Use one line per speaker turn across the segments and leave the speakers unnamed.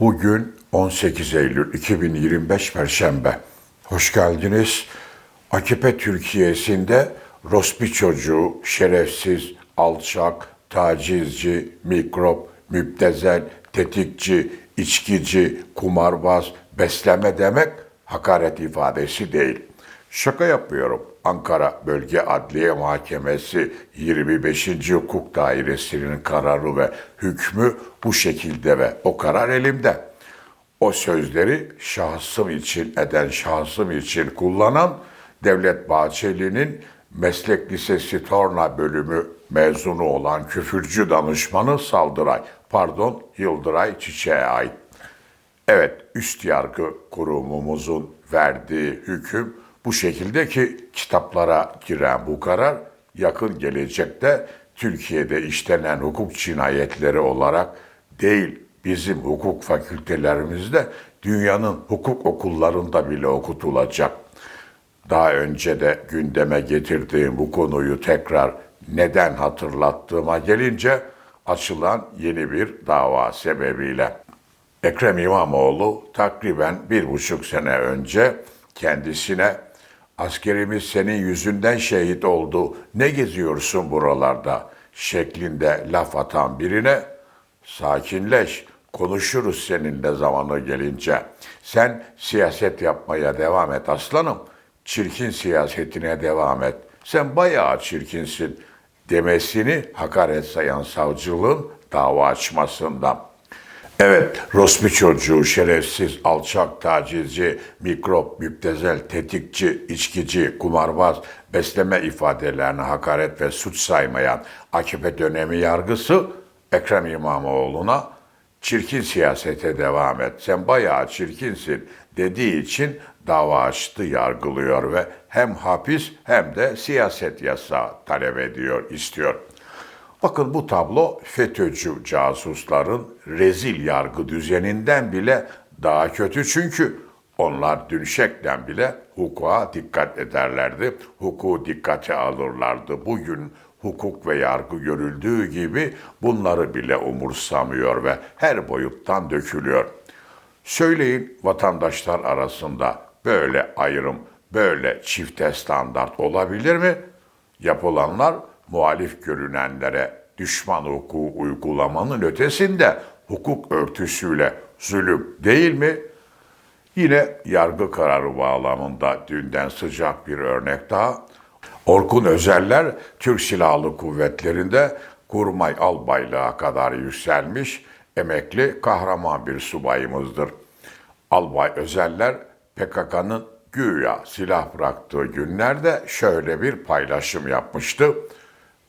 Bugün 18 Eylül 2025 Perşembe. Hoş geldiniz. AKP Türkiye'sinde Rospi çocuğu, şerefsiz, alçak, tacizci, mikrop, müptezel, tetikçi, içkici, kumarbaz, besleme demek hakaret ifadesi değil. Şaka yapıyorum. Ankara Bölge Adliye Mahkemesi 25. Hukuk Dairesi'nin kararı ve hükmü bu şekilde ve o karar elimde. O sözleri şahsım için eden şahsım için kullanan Devlet Bahçeli'nin Meslek Lisesi Torna bölümü mezunu olan küfürcü danışmanı Saldıray, pardon Yıldıray Çiçek'e ait. Evet, üst yargı kurumumuzun verdiği hüküm bu şekilde ki kitaplara giren bu karar yakın gelecekte Türkiye'de işlenen hukuk cinayetleri olarak değil bizim hukuk fakültelerimizde dünyanın hukuk okullarında bile okutulacak. Daha önce de gündeme getirdiğim bu konuyu tekrar neden hatırlattığıma gelince açılan yeni bir dava sebebiyle. Ekrem İmamoğlu takriben bir buçuk sene önce kendisine askerimiz senin yüzünden şehit oldu, ne geziyorsun buralarda şeklinde laf atan birine sakinleş, konuşuruz seninle zamanı gelince. Sen siyaset yapmaya devam et aslanım, çirkin siyasetine devam et. Sen bayağı çirkinsin demesini hakaret sayan savcılığın dava açmasından. Evet, Rospi çocuğu, şerefsiz, alçak, tacizci, mikrop, müptezel, tetikçi, içkici, kumarbaz, besleme ifadelerini hakaret ve suç saymayan AKP dönemi yargısı Ekrem İmamoğlu'na çirkin siyasete devam et, sen bayağı çirkinsin dediği için dava açtı, yargılıyor ve hem hapis hem de siyaset yasağı talep ediyor, istiyor. Bakın bu tablo FETÖ'cü casusların rezil yargı düzeninden bile daha kötü çünkü onlar dün şeklen bile hukuka dikkat ederlerdi, hukuku dikkate alırlardı. Bugün hukuk ve yargı görüldüğü gibi bunları bile umursamıyor ve her boyuttan dökülüyor. Söyleyin vatandaşlar arasında böyle ayrım, böyle çifte standart olabilir mi? Yapılanlar muhalif görünenlere düşman hukuku uygulamanın ötesinde hukuk örtüsüyle zulüm değil mi? Yine yargı kararı bağlamında dünden sıcak bir örnek daha. Orkun Özeller Türk Silahlı Kuvvetleri'nde kurmay albaylığa kadar yükselmiş emekli kahraman bir subayımızdır. Albay Özeller PKK'nın güya silah bıraktığı günlerde şöyle bir paylaşım yapmıştı.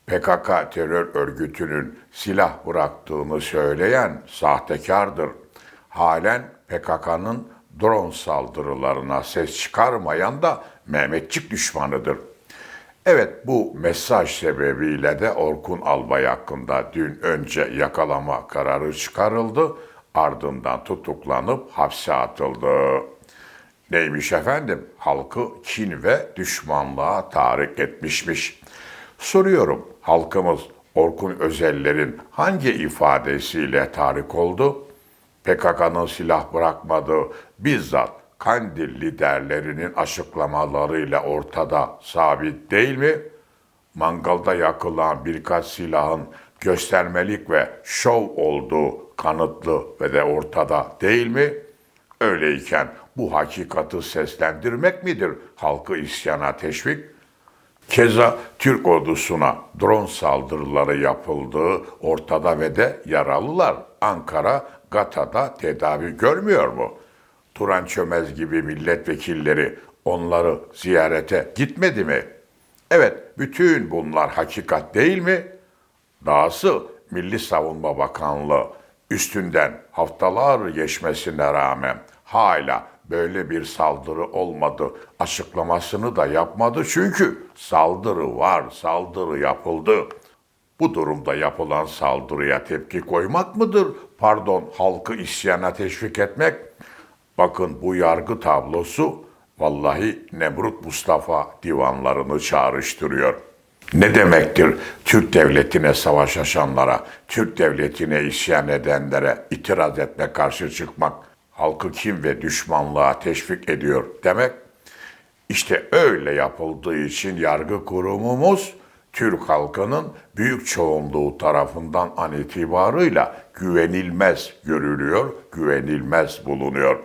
PKK terör örgütünün silah bıraktığını söyleyen sahtekardır. Halen PKK'nın drone saldırılarına ses çıkarmayan da Mehmetçik düşmanıdır. Evet bu mesaj sebebiyle de Orkun Albay hakkında dün önce yakalama kararı çıkarıldı. Ardından tutuklanıp hapse atıldı. Neymiş efendim? Halkı kin ve düşmanlığa tahrik etmişmiş. Soruyorum halkımız Orkun Özeller'in hangi ifadesiyle tahrik oldu? PKK'nın silah bırakmadığı bizzat Kandil liderlerinin açıklamalarıyla ortada sabit değil mi? Mangalda yakılan birkaç silahın göstermelik ve şov olduğu kanıtlı ve de ortada değil mi? Öyleyken bu hakikati seslendirmek midir halkı isyana teşvik? Keza Türk ordusuna drone saldırıları yapıldığı ortada ve de yaralılar Ankara, Gata'da tedavi görmüyor mu? Turan Çömez gibi milletvekilleri onları ziyarete gitmedi mi? Evet, bütün bunlar hakikat değil mi? Dahası Milli Savunma Bakanlığı üstünden haftalar geçmesine rağmen hala böyle bir saldırı olmadı açıklamasını da yapmadı çünkü saldırı var, saldırı yapıldı. Bu durumda yapılan saldırıya tepki koymak mıdır? Pardon, halkı isyana teşvik etmek. Bakın bu yargı tablosu vallahi Nemrut Mustafa divanlarını çağrıştırıyor. Ne demektir Türk devletine savaş açanlara, Türk devletine isyan edenlere itiraz etme, karşı çıkmak, halkı kim ve düşmanlığa teşvik ediyor demek? İşte öyle yapıldığı için yargı kurumumuz Türk halkının büyük çoğunluğu tarafından an itibarıyla güvenilmez görülüyor, güvenilmez bulunuyor.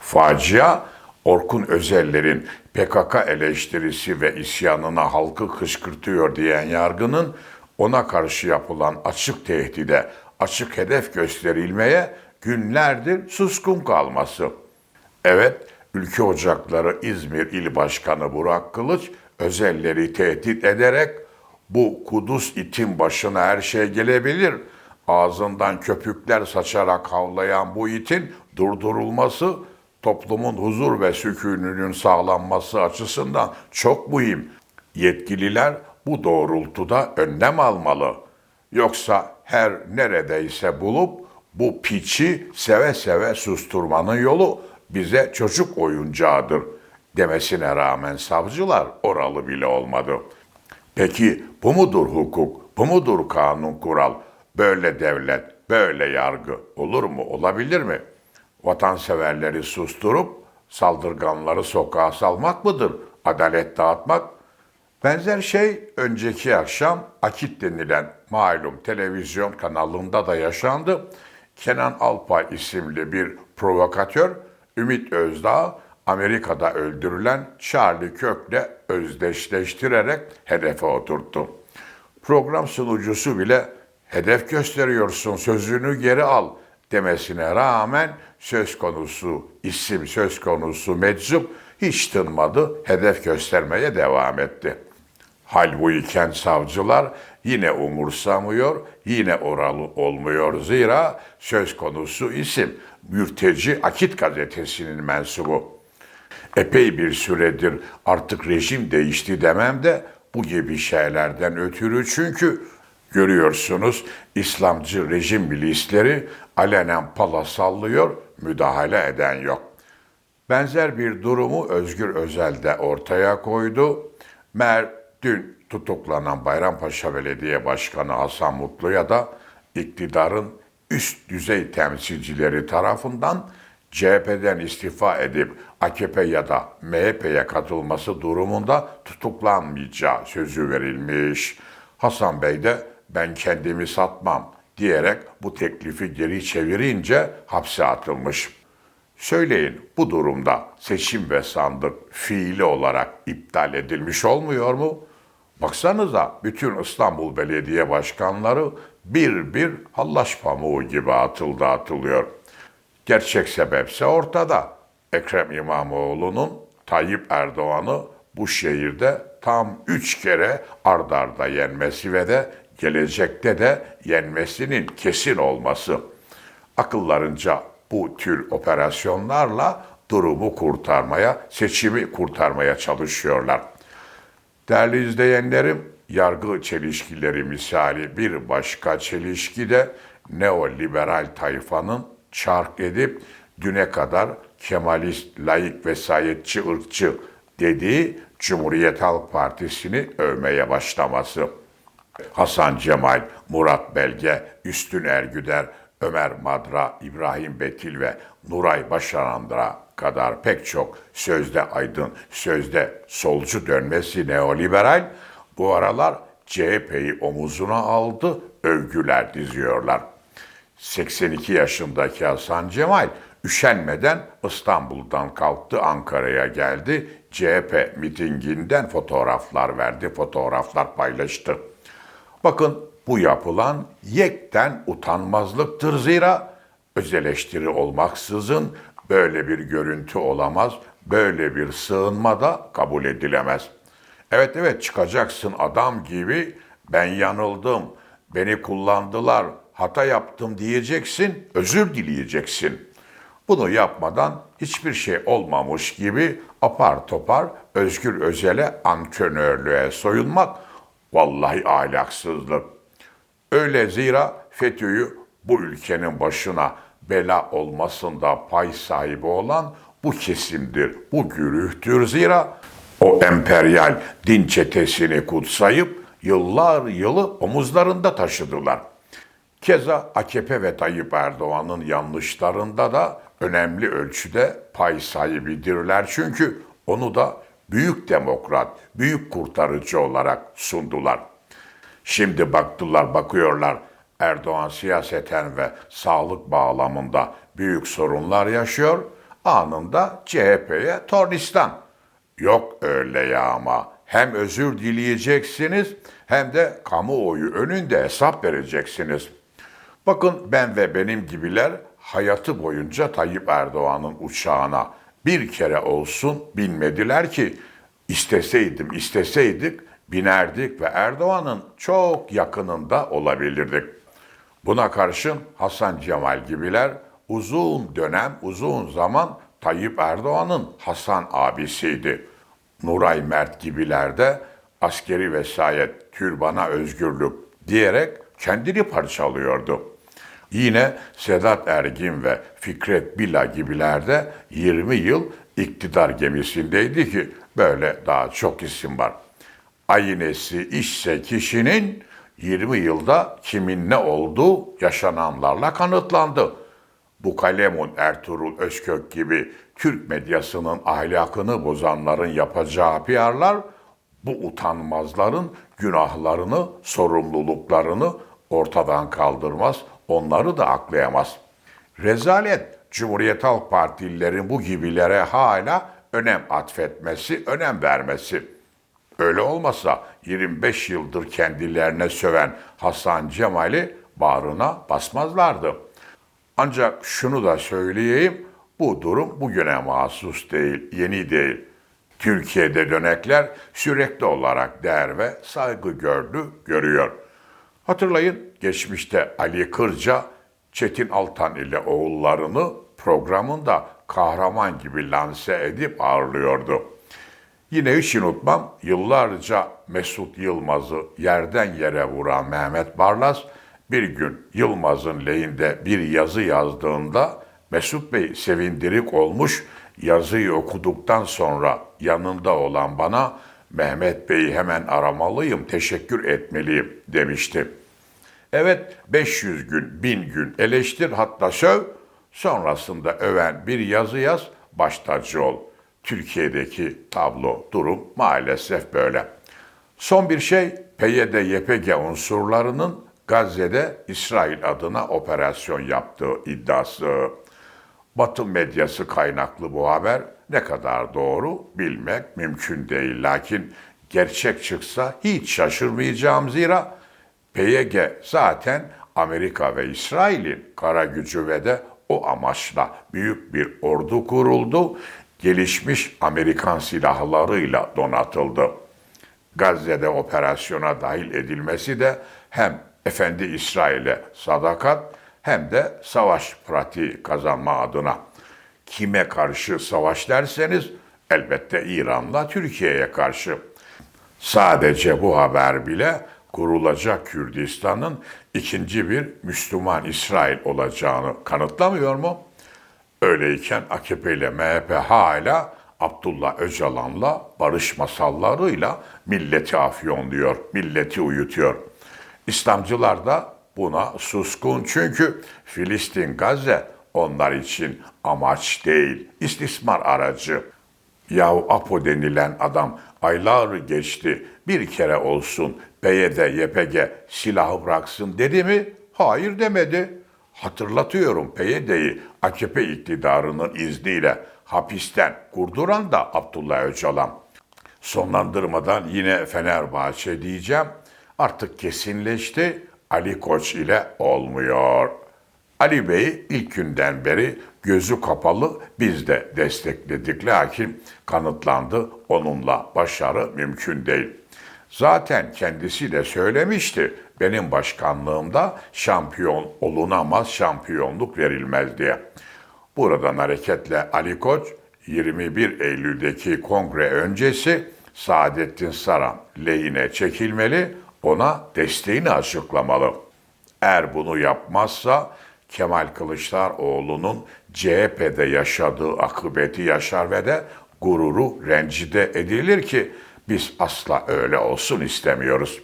Facia Orkun Özeller'in PKK eleştirisi ve isyanına halkı kışkırtıyor diyen yargının ona karşı yapılan açık tehdide, açık hedef gösterilmeye günlerdir suskun kalması. Evet, Ülke Ocakları İzmir İl Başkanı Burak Kılıç özelleri tehdit ederek bu kuduz itin başına her şey gelebilir. Ağzından köpükler saçarak havlayan bu itin durdurulması toplumun huzur ve sükunünün sağlanması açısından çok mühim. Yetkililer bu doğrultuda önlem almalı. Yoksa her neredeyse bulup bu piçi seve seve susturmanın yolu bize çocuk oyuncağıdır demesine rağmen savcılar oralı bile olmadı. Peki bu mudur hukuk, bu mudur kanun kural, böyle devlet, böyle yargı olur mu, olabilir mi? Vatanseverleri susturup saldırganları sokağa salmak mıdır? Adalet dağıtmak? Benzer şey önceki akşam Akit denilen malum televizyon kanalında da yaşandı. Kenan Alpay isimli bir provokatör Ümit Özdağ Amerika'da öldürülen Charlie Kirk'le özdeşleştirerek hedefe oturttu. Program sunucusu bile hedef gösteriyorsun sözünü geri al demesine rağmen söz konusu isim söz konusu meczup hiç tınmadı hedef göstermeye devam etti. Halbuki savcılar yine umursamıyor, yine oralı olmuyor. Zira söz konusu isim Mürteci Akit gazetesinin mensubu. Epey bir süredir artık rejim değişti demem de bu gibi şeylerden ötürü çünkü görüyorsunuz İslamcı rejim milisleri alenen pala sallıyor, müdahale eden yok. Benzer bir durumu Özgür Özel de ortaya koydu. Mer dün tutuklanan Bayrampaşa Belediye Başkanı Hasan Mutlu'ya da iktidarın üst düzey temsilcileri tarafından CHP'den istifa edip AKP ya da MHP'ye katılması durumunda tutuklanmayacağı sözü verilmiş. Hasan Bey de ben kendimi satmam diyerek bu teklifi geri çevirince hapse atılmış. Söyleyin bu durumda seçim ve sandık fiili olarak iptal edilmiş olmuyor mu? Baksanıza bütün İstanbul Belediye Başkanları bir bir hallaç pamuğu gibi atıldı atılıyor. Gerçek sebepse ortada. Ekrem İmamoğlu'nun Tayyip Erdoğan'ı bu şehirde tam üç kere ardarda yenmesi ve de gelecekte de yenmesinin kesin olması. Akıllarınca bu tür operasyonlarla durumu kurtarmaya, seçimi kurtarmaya çalışıyorlar. Değerli izleyenlerim, yargı çelişkileri misali bir başka çelişki de neoliberal tayfanın çark edip düne kadar Kemalist, layık, vesayetçi, ırkçı dediği Cumhuriyet Halk Partisi'ni övmeye başlaması. Hasan Cemal, Murat Belge, Üstün Ergüder, Ömer Madra, İbrahim Betil ve Nuray Başarandıra kadar pek çok sözde aydın, sözde solcu dönmesi neoliberal bu aralar CHP'yi omuzuna aldı, övgüler diziyorlar. 82 yaşındaki Hasan Cemal üşenmeden İstanbul'dan kalktı Ankara'ya geldi. CHP mitinginden fotoğraflar verdi, fotoğraflar paylaştı. Bakın bu yapılan yekten utanmazlıktır zira öz eleştiri olmaksızın böyle bir görüntü olamaz, böyle bir sığınma da kabul edilemez. Evet evet çıkacaksın adam gibi ben yanıldım, beni kullandılar, hata yaptım diyeceksin, özür dileyeceksin. Bunu yapmadan hiçbir şey olmamış gibi apar topar Özgür Özel'e antrenörlüğe soyulmak vallahi ahlaksızlık. Öyle zira FETÖ'yü bu ülkenin başına bela olmasında pay sahibi olan bu kesimdir, bu gürühtür zira O emperyal din çetesini kutsayıp yıllar yılı omuzlarında taşıdılar. Keza AKP ve Tayyip Erdoğan'ın yanlışlarında da önemli ölçüde pay sahibidirler. Çünkü onu da büyük demokrat, büyük kurtarıcı olarak sundular. Şimdi baktılar, bakıyorlar Erdoğan siyaseten ve sağlık bağlamında büyük sorunlar yaşıyor. Anında CHP'ye tornistan. Yok öyle ya ama hem özür dileyeceksiniz hem de kamuoyu önünde hesap vereceksiniz. Bakın ben ve benim gibiler hayatı boyunca Tayyip Erdoğan'ın uçağına bir kere olsun binmediler ki isteseydim, isteseydik binerdik ve Erdoğan'ın çok yakınında olabilirdik. Buna karşın Hasan Cemal gibiler uzun dönem, uzun zaman Tayyip Erdoğan'ın Hasan abisiydi. Nuray Mert gibiler de askeri vesayet, türbana özgürlük diyerek kendini parçalıyordu. Yine Sedat Ergin ve Fikret Bila gibiler de 20 yıl iktidar gemisindeydi ki böyle daha çok isim var. Aynesi işse kişinin 20 yılda kimin ne olduğu yaşananlarla kanıtlandı. Bu kalemun Ertuğrul Özkök gibi Türk medyasının ahlakını bozanların yapacağı PR'lar bu utanmazların günahlarını, sorumluluklarını ortadan kaldırmaz, onları da aklayamaz. Rezalet Cumhuriyet Halk Partililerin bu gibilere hala önem atfetmesi, önem vermesi. Öyle olmasa 25 yıldır kendilerine söven Hasan Cemal'i bağrına basmazlardı. Ancak şunu da söyleyeyim, bu durum bugüne mahsus değil, yeni değil. Türkiye'de dönekler sürekli olarak değer ve saygı gördü, görüyor. Hatırlayın geçmişte Ali Kırca, Çetin Altan ile oğullarını programında kahraman gibi lanse edip ağırlıyordu. Yine hiç unutmam yıllarca Mesut Yılmaz'ı yerden yere vuran Mehmet Barlas bir gün Yılmaz'ın lehinde bir yazı yazdığında Mesut Bey sevindirik olmuş yazıyı okuduktan sonra yanında olan bana Mehmet Bey'i hemen aramalıyım, teşekkür etmeliyim demişti. Evet 500 gün, 1000 gün eleştir hatta söv, sonrasında öven bir yazı yaz, baş tacı ol. Türkiye'deki tablo, durum maalesef böyle. Son bir şey, PYD, YPG unsurlarının Gazze'de İsrail adına operasyon yaptığı iddiası. Batı medyası kaynaklı bu haber ne kadar doğru bilmek mümkün değil. Lakin gerçek çıksa hiç şaşırmayacağım zira PYG zaten Amerika ve İsrail'in kara gücü ve de o amaçla büyük bir ordu kuruldu. Gelişmiş Amerikan silahlarıyla donatıldı. Gazze'de operasyona dahil edilmesi de hem Efendi İsrail'e sadakat hem de savaş pratiği kazanma adına. Kime karşı savaş derseniz elbette İran'la Türkiye'ye karşı. Sadece bu haber bile kurulacak Kürdistan'ın ikinci bir Müslüman İsrail olacağını kanıtlamıyor mu? Öyleyken AKP ile MHP hala Abdullah Öcalan'la barış masallarıyla milleti afyonluyor, milleti uyutuyor. İslamcılar da buna suskun çünkü Filistin, Gazze onlar için amaç değil, istismar aracı. Yahu Apo denilen adam aylar geçti bir kere olsun PYD, YPG silahı bıraksın dedi mi? Hayır demedi. Hatırlatıyorum PYD'yi AKP iktidarının izniyle hapisten kurduran da Abdullah Öcalan. Sonlandırmadan yine Fenerbahçe diyeceğim. Artık kesinleşti. Ali Koç ile olmuyor. Ali Bey ilk günden beri gözü kapalı biz de destekledik. Lakin kanıtlandı onunla başarı mümkün değil. Zaten kendisi de söylemişti benim başkanlığımda şampiyon olunamaz, şampiyonluk verilmez diye. Buradan hareketle Ali Koç 21 Eylül'deki kongre öncesi Saadettin Saran lehine çekilmeli, ona desteğini açıklamalı. Eğer bunu yapmazsa Kemal Kılıçdaroğlu'nun CHP'de yaşadığı akıbeti yaşar ve de gururu rencide edilir ki biz asla öyle olsun istemiyoruz.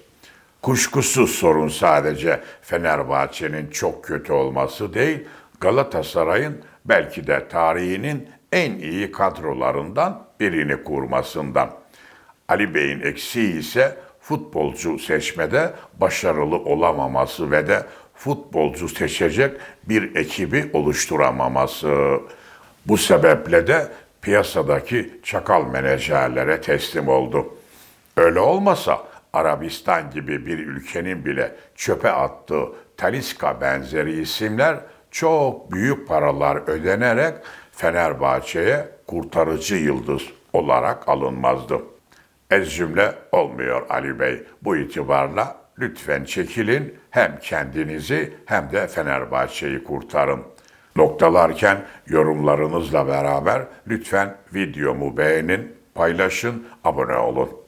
Kuşkusuz sorun sadece Fenerbahçe'nin çok kötü olması değil, Galatasaray'ın belki de tarihinin en iyi kadrolarından birini kurmasından. Ali Bey'in eksiği ise futbolcu seçmede başarılı olamaması ve de futbolcu seçecek bir ekibi oluşturamaması. Bu sebeple de piyasadaki çakal menajerlere teslim oldu. Öyle olmasa Arabistan gibi bir ülkenin bile çöpe attığı Taliska benzeri isimler çok büyük paralar ödenerek Fenerbahçe'ye kurtarıcı yıldız olarak alınmazdı. Ez cümle olmuyor Ali Bey. Bu itibarla lütfen çekilin hem kendinizi hem de Fenerbahçe'yi kurtarın. Noktalarken yorumlarınızla beraber lütfen videomu beğenin, paylaşın, abone olun.